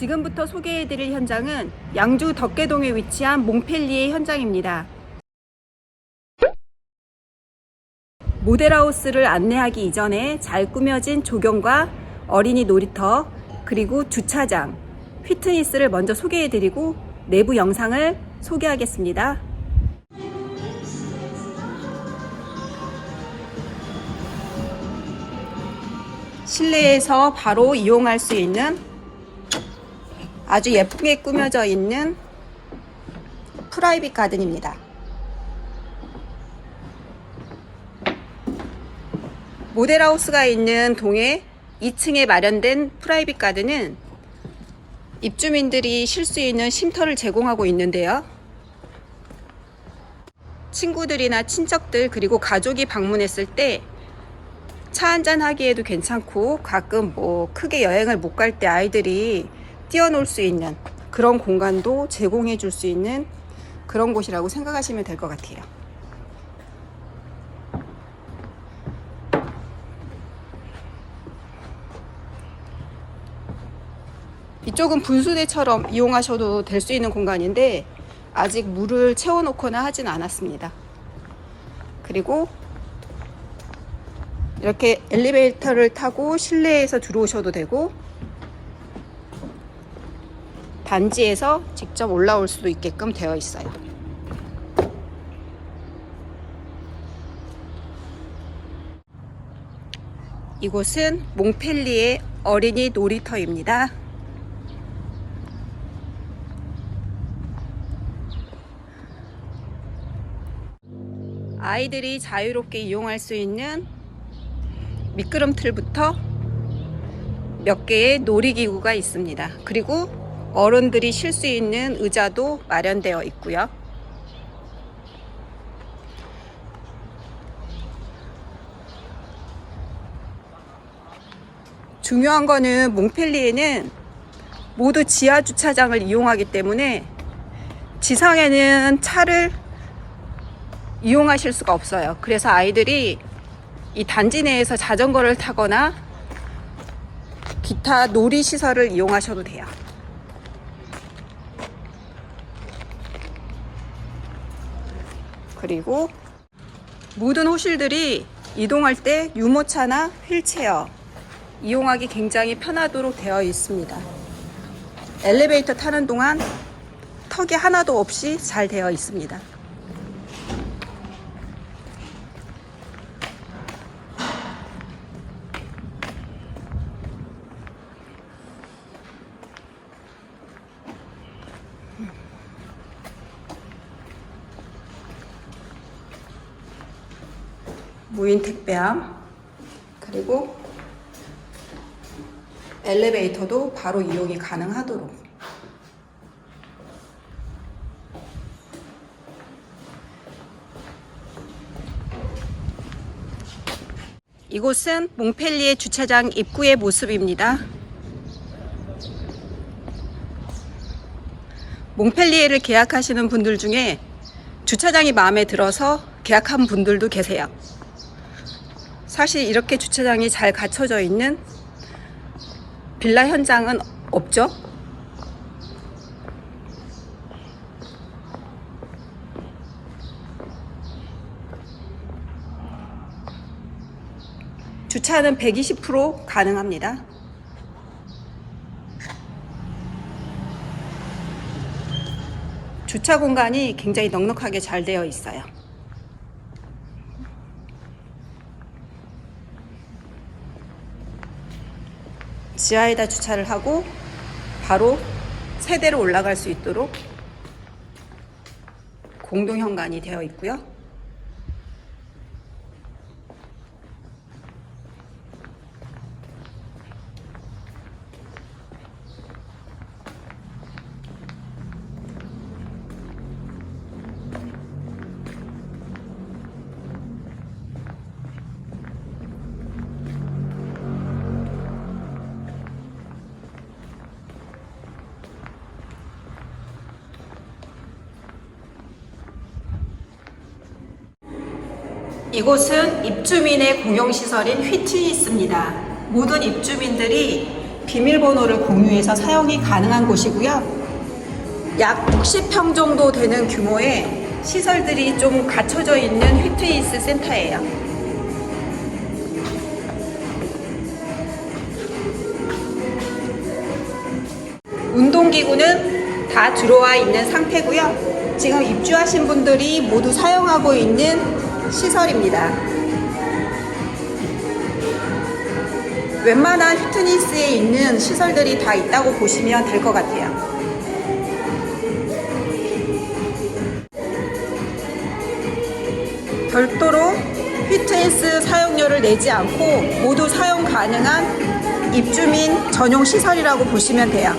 지금부터 소개해드릴 현장은 양주 덕계동에 위치한 몽펠리의 현장입니다. 모델하우스를 안내하기 이전에 잘 꾸며진 조경과 어린이 놀이터, 그리고 주차장, 휘트니스를 먼저 소개해드리고 내부 영상을 소개하겠습니다. 실내에서 바로 이용할 수 있는 아주 예쁘게 꾸며져 있는 프라이빗 가든입니다. 모델하우스가 있는 동에 2층에 마련된 프라이빗 가든은 입주민들이 쉴 수 있는 쉼터를 제공하고 있는데요. 친구들이나 친척들 그리고 가족이 방문했을 때 차 한잔 하기에도 괜찮고 가끔 뭐 크게 여행을 못 갈 때 아이들이 뛰어놀 수 있는 그런 공간도 제공해 줄 수 있는 그런 곳이라고 생각하시면 될 것 같아요. 이쪽은 분수대처럼 이용하셔도 될 수 있는 공간인데 아직 물을 채워놓거나 하진 않았습니다. 그리고 이렇게 엘리베이터를 타고 실내에서 들어오셔도 되고 단지에서 직접 올라올 수도 있게끔 되어 있어요. 이곳은 몽펠리의 어린이 놀이터입니다. 아이들이 자유롭게 이용할 수 있는 미끄럼틀부터 몇 개의 놀이기구가 있습니다. 그리고 어른들이 쉴 수 있는 의자도 마련되어 있고요. 중요한 거는 몽펠리에는 모두 지하 주차장을 이용하기 때문에 지상에는 차를 이용하실 수가 없어요. 그래서 아이들이 이 단지 내에서 자전거를 타거나 기타 놀이 시설을 이용하셔도 돼요. 그리고 모든 호실들이 이동할 때 유모차나 휠체어 이용하기 굉장히 편하도록 되어 있습니다. 엘리베이터 타는 동안 턱이 하나도 없이 잘 되어 있습니다. 무인 택배함 그리고 엘리베이터도 바로 이용이 가능하도록 이곳은 몽펠리의 주차장 입구의 모습입니다. 몽펠리에를 계약하시는 분들 중에 주차장이 마음에 들어서 계약한 분들도 계세요. 사실 이렇게 주차장이 잘 갖춰져 있는 빌라 현장은 없죠. 주차는 120% 가능합니다. 주차 공간이 굉장히 넉넉하게 잘 되어 있어요. 지하에다 주차를 하고 바로 세대로 올라갈 수 있도록 공동 현관이 되어 있고요. 이곳은 입주민의 공용시설인 휘트니스입니다. 모든 입주민들이 비밀번호를 공유해서 사용이 가능한 곳이고요. 약 60평 정도 되는 규모의 시설들이 좀 갖춰져 있는 휘트니스 센터예요. 운동기구는 다 들어와 있는 상태고요. 지금 입주하신 분들이 모두 사용하고 있는 시설입니다. 웬만한 휘트니스에 있는 시설들이 다 있다고 보시면 될 것 같아요. 별도로 휘트니스 사용료를 내지 않고 모두 사용 가능한 입주민 전용 시설이라고 보시면 돼요.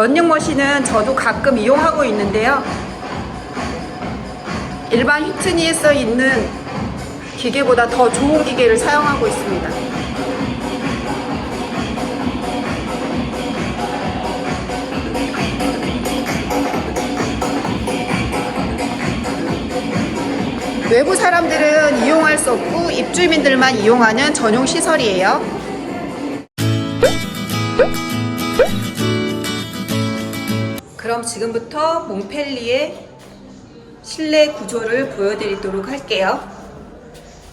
런닝머신은 저도 가끔 이용하고 있는데요. 일반 휘트니스에 있는 기계보다 더 좋은 기계를 사용하고 있습니다. 외부 사람들은 이용할 수 없고 입주민들만 이용하는 전용 시설이에요. 그럼 지금부터 몽펠리의 실내 구조를 보여드리도록 할게요.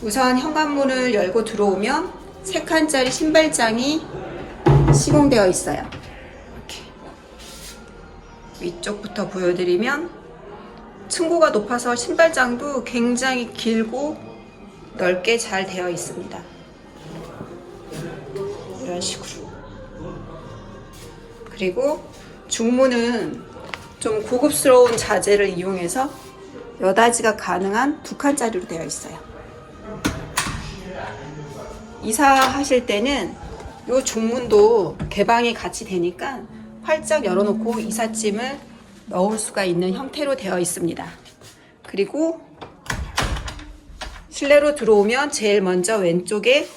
우선 현관문을 열고 들어오면 세 칸짜리 신발장이 시공되어 있어요. 이렇게 위쪽부터 보여드리면 층고가 높아서 신발장도 굉장히 길고 넓게 잘 되어 있습니다. 이런 식으로. 그리고 중문은 좀 고급스러운 자재를 이용해서 여닫이가 가능한 두 칸짜리로 되어 있어요. 이사하실 때는 이 중문도 개방이 같이 되니까 활짝 열어놓고 이삿짐을 넣을 수가 있는 형태로 되어 있습니다. 그리고 실내로 들어오면 제일 먼저 왼쪽에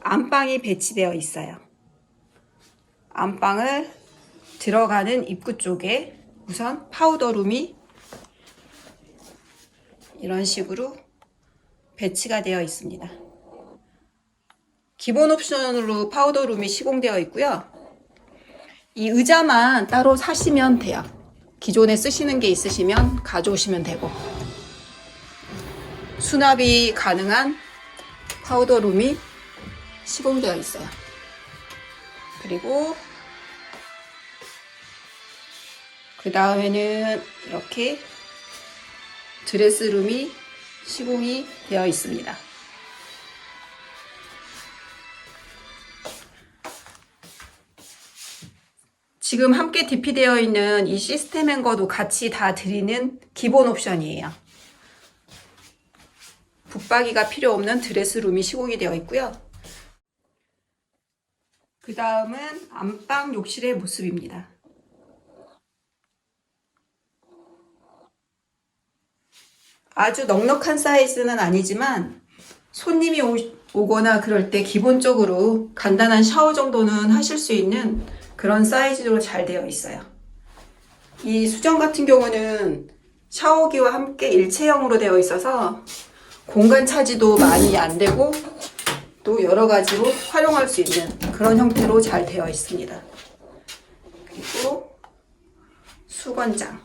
안방이 배치되어 있어요. 안방을 들어가는 입구 쪽에 우선 파우더룸이 이런 식으로 배치가 되어 있습니다. 기본 옵션으로 파우더룸이 시공되어 있고요. 이 의자만 따로 사시면 돼요. 기존에 쓰시는 게 있으시면 가져오시면 되고 수납이 가능한 파우더룸이 시공되어 있어요. 그리고 그 다음에는 이렇게 드레스룸이 시공이 되어 있습니다. 지금 함께 DP되어 있는 이 시스템 행거도 같이 다 드리는 기본 옵션이에요. 붙박이가 필요 없는 드레스룸이 시공이 되어 있고요. 그 다음은 안방 욕실의 모습입니다. 아주 넉넉한 사이즈는 아니지만 손님이 오, 오거나 그럴 때 기본적으로 간단한 샤워 정도는 하실 수 있는 그런 사이즈로 잘 되어 있어요. 이 수정 같은 경우는 샤워기와 함께 일체형으로 되어 있어서 공간 차지도 많이 안 되고 또 여러 가지로 활용할 수 있는 그런 형태로 잘 되어 있습니다. 그리고 수건장.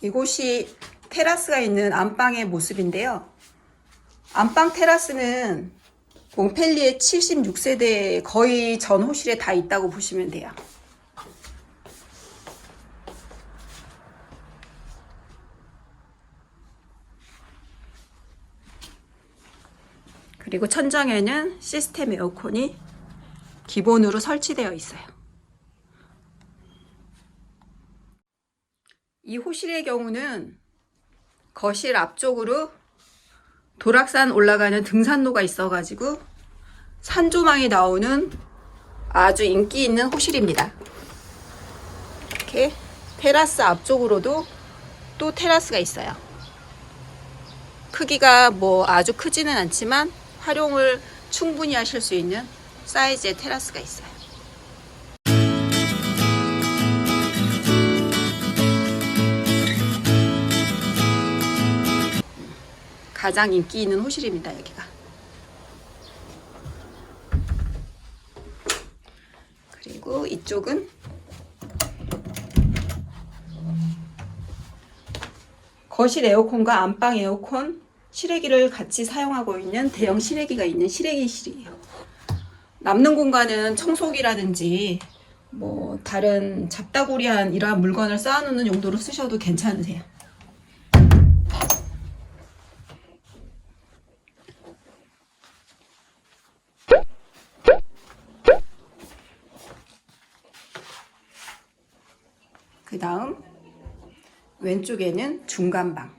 이곳이 테라스가 있는 안방의 모습인데요. 안방 테라스는 몽펠리의 76세대 거의 전 호실에 다 있다고 보시면 돼요. 그리고 천장에는 시스템 에어컨이 기본으로 설치되어 있어요. 이 호실의 경우는 거실 앞쪽으로 도락산 올라가는 등산로가 있어가지고 산조망이 나오는 아주 인기 있는 호실입니다. 이렇게 테라스 앞쪽으로도 또 테라스가 있어요. 크기가 뭐 아주 크지는 않지만 활용을 충분히 하실 수 있는 사이즈의 테라스가 있어요. 가장 인기 있는 호실입니다, 여기가. 그리고 이쪽은 거실 에어컨과 안방 에어컨 실외기를 같이 사용하고 있는 대형 실외기가 있는 실외기실이에요. 남는 공간은 청소기라든지 뭐 다른 잡다구리한 이러한 물건을 쌓아놓는 용도로 쓰셔도 괜찮으세요. 그 다음 왼쪽에는 중간방.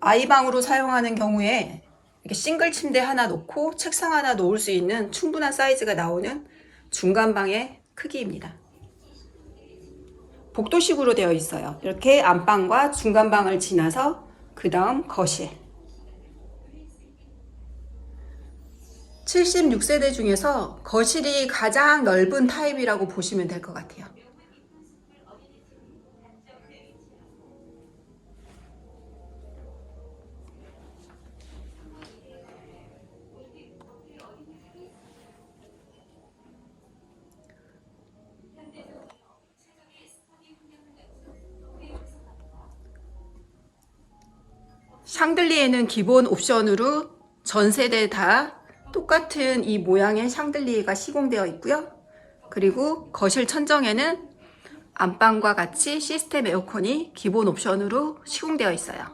아이방으로 사용하는 경우에 이렇게 싱글 침대 하나 놓고 책상 하나 놓을 수 있는 충분한 사이즈가 나오는 중간방의 크기입니다. 복도식으로 되어 있어요. 이렇게 안방과 중간방을 지나서 그 다음 거실. 76세대 중에서 거실이 가장 넓은 타입이라고 보시면 될 것 같아요. 샹들리에는 기본 옵션으로 전 세대 다 똑같은 이 모양의 샹들리에가 시공되어 있고요. 그리고 거실 천정에는 안방과 같이 시스템 에어컨이 기본 옵션으로 시공되어 있어요.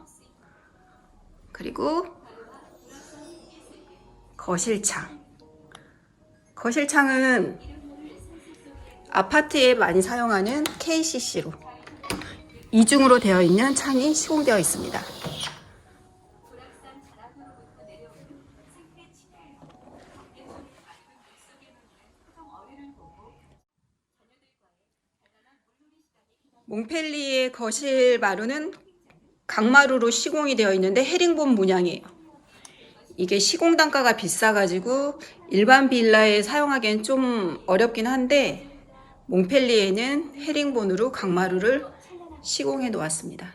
그리고 거실창. 거실창은 아파트에 많이 사용하는 KCC로 이중으로 되어 있는 창이 시공되어 있습니다. 몽펠리의 거실 마루는 강마루로 시공이 되어 있는데 헤링본 문양이에요. 이게 시공 단가가 비싸가지고 일반 빌라에 사용하기엔 좀 어렵긴 한데 몽펠리에는 헤링본으로 강마루를 시공해 놓았습니다.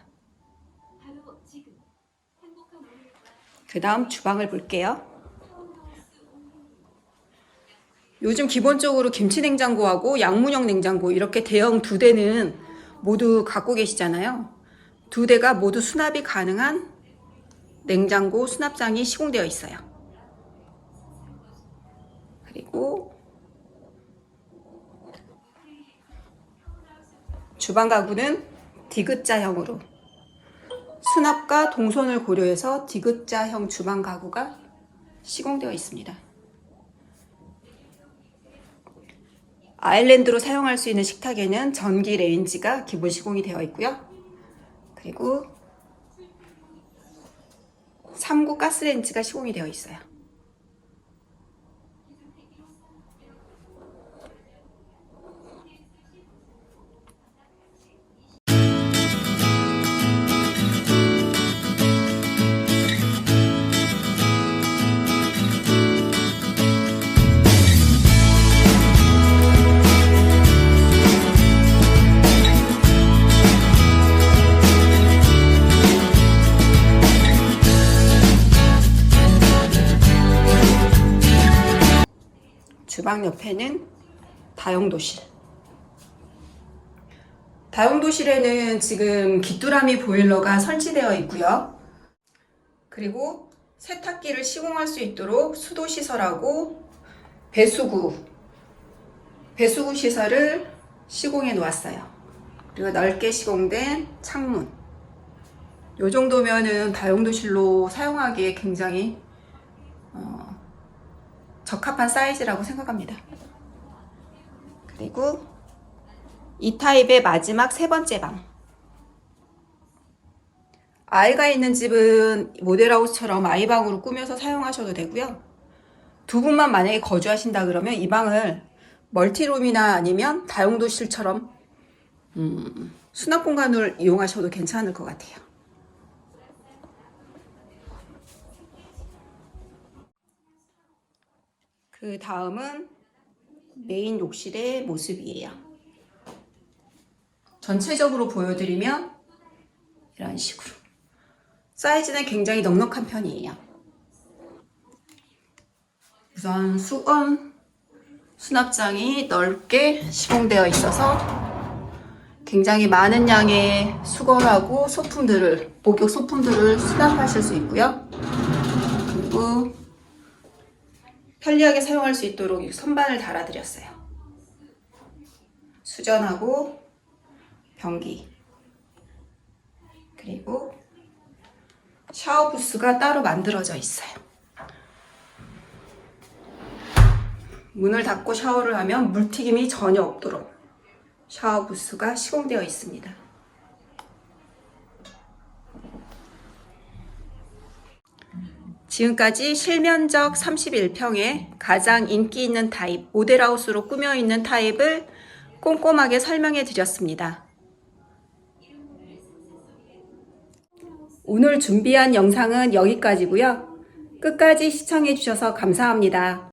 그 다음 주방을 볼게요. 요즘 기본적으로 김치 냉장고하고 양문형 냉장고 이렇게 대형 두 대는 모두 갖고 계시잖아요. 두 대가 모두 수납이 가능한 냉장고 수납장이 시공되어 있어요. 그리고 주방 가구는 디귿자형으로 수납과 동선을 고려해서 디귿자형 주방 가구가 시공되어 있습니다. 아일랜드로 사용할 수 있는 식탁에는 전기 레인지가 기본 시공이 되어 있고요. 그리고 3구 가스레인지가 시공이 되어 있어요. 주방 옆에는 다용도실. 다용도실에는 지금 귀뚜라미 보일러가 설치되어 있고요. 그리고 세탁기를 시공할 수 있도록 수도 시설하고 배수구, 배수구 시설을 시공해 놓았어요. 그리고 넓게 시공된 창문. 이 정도면은 다용도실로 사용하기에 굉장히 어, 적합한 사이즈라고 생각합니다. 그리고 이 타입의 마지막 세 번째 방. 아이가 있는 집은 모델하우스처럼 아이방으로 꾸며서 사용하셔도 되고요. 두 분만 만약에 거주하신다 그러면 이 방을 멀티룸이나 아니면 다용도실처럼 음, 수납 공간을 이용하셔도 괜찮을 것 같아요. 그 다음은 메인 욕실의 모습이에요. 전체적으로 보여드리면 이런 식으로 사이즈는 굉장히 넉넉한 편이에요. 우선 수건 수납장이 넓게 시공되어 있어서 굉장히 많은 양의 수건하고 소품들을 목욕 소품들을 수납하실 수 있고요. 그리고 편리하게 사용할 수 있도록 이 선반을 달아드렸어요. 수전하고 변기 그리고 샤워 부스가 따로 만들어져 있어요. 문을 닫고 샤워를 하면 물튀김이 전혀 없도록 샤워 부스가 시공되어 있습니다. 지금까지 실면적 31평에 가장 인기 있는 타입, 모델하우스로 꾸며 있는 타입을 꼼꼼하게 설명해 드렸습니다. 오늘 준비한 영상은 여기까지고요. 끝까지 시청해 주셔서 감사합니다.